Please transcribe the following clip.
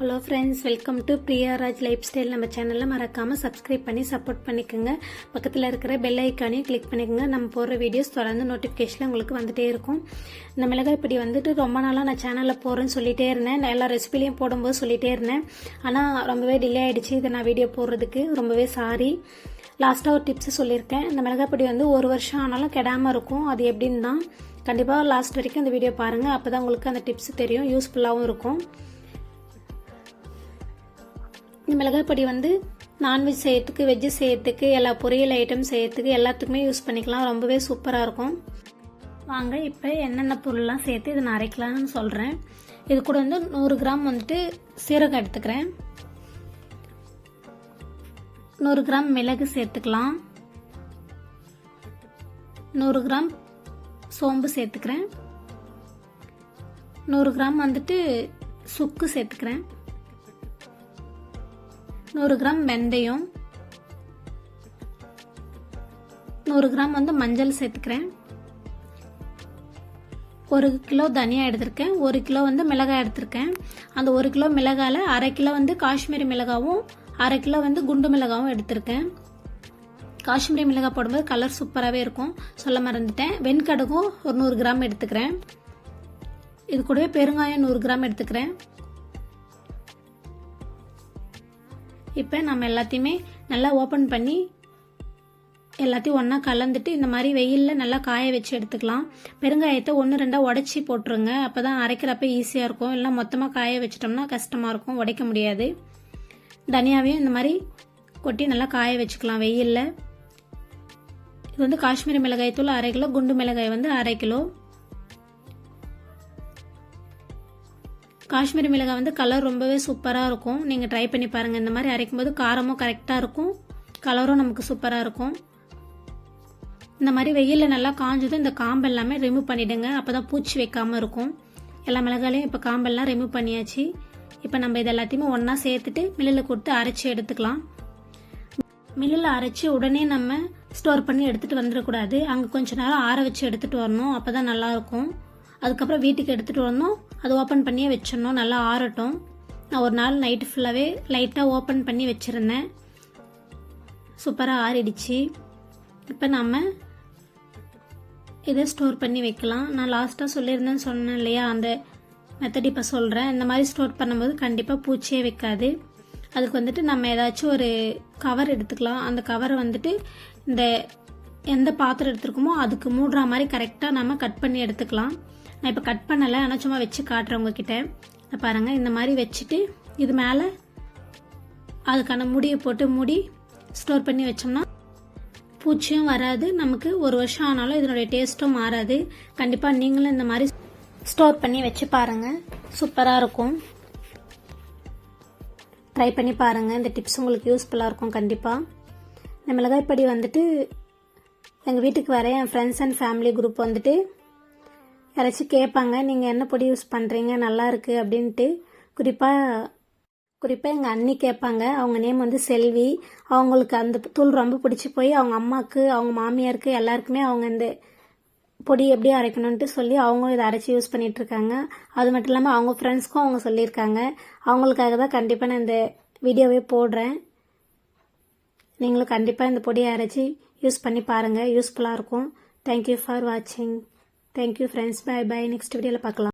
Hello friends welcome to Priyaraj lifestyle நம்ம சேனலில் மறக்காமல் சப்ஸ்கிரைப் பண்ணி சப்போர்ட் பண்ணிக்கோங்க. பக்கத்தில் இருக்கிற பெல் ஐக்கானையும் கிளிக் பண்ணிக்கோங்க. நம்ம போடுற வீடியோஸ் தொடர்ந்து நோட்டிஃபிகேஷன் உங்களுக்கு வந்துட்டே இருக்கும். இந்த மிளகாய் பொடி வந்துட்டு ரொம்ப நாளாக நான் சேனலில் போடுறேன்னு சொல்லிகிட்டே இருந்தேன். நான் எல்லா ரெசிபிலையும் போடும்போது சொல்லிகிட்டே இருந்தேன். ஆனால் ரொம்பவே டிலே ஆகிடுச்சு இதை நான் வீடியோ போடுறதுக்கு. ரொம்பவே சாரி லாஸ்ட்டாக ஒரு டிப்ஸ் சொல்லியிருக்கேன். இந்த மிளகாய் பொடி வந்து ஒரு வருஷம் ஆனாலும் கெடாமல் இருக்கும். அது எப்படின்னு தான் கண்டிப்பாக லாஸ்ட் வரைக்கும் அந்த வீடியோ பாருங்கள் அப்போ தான் உங்களுக்கு அந்த டிப்ஸ் தெரியும். யூஸ்ஃபுல்லாகவும் இருக்கும். இந்த மிளகாய் பொடி வந்து நான்வெஜ் செய்யறதுக்கு வெஜ்ஜு செய்யறதுக்கு எல்லா பொரியல் ஐட்டம் செய்யறதுக்கு எல்லாத்துக்குமே யூஸ் பண்ணிக்கலாம். ரொம்பவே சூப்பராக இருக்கும். வாங்க இப்போ என்னென்ன பொருள்லாம் சேர்த்து இதை நான் அரைக்கலாம்னு சொல்கிறேன் இது கூட வந்து நூறு கிராம் வந்துட்டு சீரகம் எடுத்துக்கிறேன். நூறு கிராம் மிளகு சேர்த்துக்கலாம். நூறு கிராம் சோம்பு சேர்த்துக்கிறேன். நூறு கிராம் வந்துட்டு சுக்கு சேர்த்துக்கிறேன். நூறு கிராம் வெந்தயம் நூறு கிராம் வந்து மஞ்சள் சேர்த்துக்கிறேன். ஒரு கிலோ தனியா எடுத்திருக்கேன். ஒரு கிலோ வந்து மிளகாய் எடுத்திருக்கேன். அந்த ஒரு கிலோ மிளகாயில் அரை கிலோ வந்து காஷ்மீரி மிளகாவும் அரை கிலோ வந்து குண்டு மிளகாவும் எடுத்திருக்கேன். காஷ்மீரி மிளகாய் போடும்போது கலர் சூப்பராகவே இருக்கும். சொல்ல மறந்துட்டேன். வெண்கடுகும் ஒரு நூறு கிராம் எடுத்துக்கிறேன். இது கூடவே பெருங்காயம் நூறு கிராம் எடுத்துக்கிறேன். இப்போ நம்ம எல்லாத்தையுமே நல்லா ஓப்பன் பண்ணி எல்லாத்தையும் ஒன்றா கலந்துட்டு இந்த மாதிரி வெயிலில் நல்லா காய வச்சு எடுத்துக்கலாம். பெருங்காயத்தை ஒன்று ரெண்டாக உடச்சி போட்டுருங்க. அப்போ தான் அரைக்கிறப்ப ஈஸியாக இருக்கும். இல்லை மொத்தமாக காய வச்சிட்டோம்னா கஷ்டமாக இருக்கும். உடைக்க முடியாது. தனியாவையும் இந்த மாதிரி கொட்டி நல்லா காய வச்சுக்கலாம் வெயிலில். இது வந்து காஷ்மீரி மிளகாய் தூள் அரை கிலோ குண்டு மிளகாய் வந்து அரை கிலோ. காஷ்மீரி மிளகாய் வந்து கலர் ரொம்பவே சூப்பராக இருக்கும். நீங்கள் ட்ரை பண்ணி பாருங்கள் இந்த மாதிரி அரைக்கும் போது காரமும் கரெக்டாக இருக்கும். கலரும் நமக்கு சூப்பராக இருக்கும். இந்த மாதிரி வெயிலில் நல்லா காஞ்சதும் இந்த காம்பு எல்லாமே ரிமூவ் பண்ணிவிடுங்க அப்போ தான் பூச்சி வைக்காமல் இருக்கும். எல்லா மிளகாலையும் இப்போ காம்பெல்லாம் ரிமூவ் பண்ணியாச்சு. இப்போ நம்ம இது எல்லாத்தையுமே ஒன்றா சேர்த்துட்டு மில்லில் கொடுத்து அரைச்சி எடுத்துக்கலாம். மில்லில் அரைச்சி உடனே நம்ம ஸ்டோர் பண்ணி எடுத்துகிட்டு வந்துடக்கூடாது. அங்கே கொஞ்ச நேரம் ஆற வச்சு எடுத்துகிட்டு வரணும். அப்போ தான் நல்லாயிருக்கும் அதுக்கப்புறம் வீட்டுக்கு எடுத்துகிட்டு வரணும். அது ஓப்பன் பண்ணியே வச்சிடணும். நல்லா ஆறட்டும். நான் ஒரு நாள் நைட்டு ஃபுல்லாகவே லைட்டாக ஓப்பன் பண்ணி வச்சுருந்தேன். சூப்பராக ஆறிடுச்சு. இப்போ நம்ம இதை ஸ்டோர் பண்ணி வைக்கலாம். நான் லாஸ்ட்டாக சொல்லியிருந்தேன்னு சொன்னேன் இல்லையா? அந்த மெத்தட் இப்போ சொல்கிறேன் இந்த மாதிரி ஸ்டோர் பண்ணும்போது கண்டிப்பாக பூச்சியே வைக்காது. அதுக்கு வந்துட்டு நம்ம ஏதாச்சும் ஒரு கவர் எடுத்துக்கலாம். அந்த கவரை வந்துட்டு இந்த எந்த பாத்திரம் எடுத்துருக்கோமோ அதுக்கு மூடுற மாதிரி கரெக்டாக நம்ம கட் பண்ணி எடுத்துக்கலாம். நான் இப்போ கட் பண்ணலை. ஆனால் சும்மா வச்சு காட்டுறேன் உங்ககிட்ட பாருங்கள் இந்த மாதிரி வச்சுட்டு இது மேலே அதுக்கான முடியை போட்டு மூடி ஸ்டோர் பண்ணி வச்சோம்னா பூச்சியும் வராது. நமக்கு ஒரு வருஷம் ஆனாலும் இதனுடைய டேஸ்ட்டும் மாறாது. கண்டிப்பாக நீங்களும் இந்த மாதிரி ஸ்டோர் பண்ணி வச்சு பாருங்கள் சூப்பராக இருக்கும். ட்ரை பண்ணி பாருங்கள் இந்த டிப்ஸ் உங்களுக்கு யூஸ்ஃபுல்லாக இருக்கும் கண்டிப்பாக இந்த மிளகாய்ப்படி வந்துட்டு எங்கள் வீட்டுக்கு வர என் ஃப்ரெண்ட்ஸ் அண்ட் ஃபேமிலி குரூப் வந்துட்டு யாராச்சும் கேட்பாங்க நீங்கள் என்ன பொடி யூஸ் பண்ணுறீங்க நல்லா இருக்குது அப்படின்ட்டு குறிப்பாக குறிப்பாக எங்கள் அண்ணி கேட்பாங்க அவங்க நேம் வந்து செல்வி. அவங்களுக்கு அந்த தூள் ரொம்ப பிடிச்சி போய் அவங்க அம்மாவுக்கு அவங்க மாமியாருக்கு எல்லாருக்குமே அவங்க இந்த பொடி எப்படி அரைக்கணுன்ட்டு சொல்லி அவங்களும் இதை அரைச்சி யூஸ் பண்ணிகிட்ருக்காங்க அது மட்டும் இல்லாமல் அவங்க ஃப்ரெண்ட்ஸ்க்கும் அவங்க சொல்லியிருக்காங்க. அவங்களுக்காக தான் கண்டிப்பாக நான் இந்த வீடியோவே போடுறேன். நீங்களும் கண்டிப்பாக இந்த பொடியை அரைச்சி யூஸ் பண்ணி பாருங்கள் யூஸ்ஃபுல்லாக இருக்கும். தேங்க்யூ ஃபார் வாட்சிங் thank you friends bye bye next வீடியோவில் பார்க்கலாம்.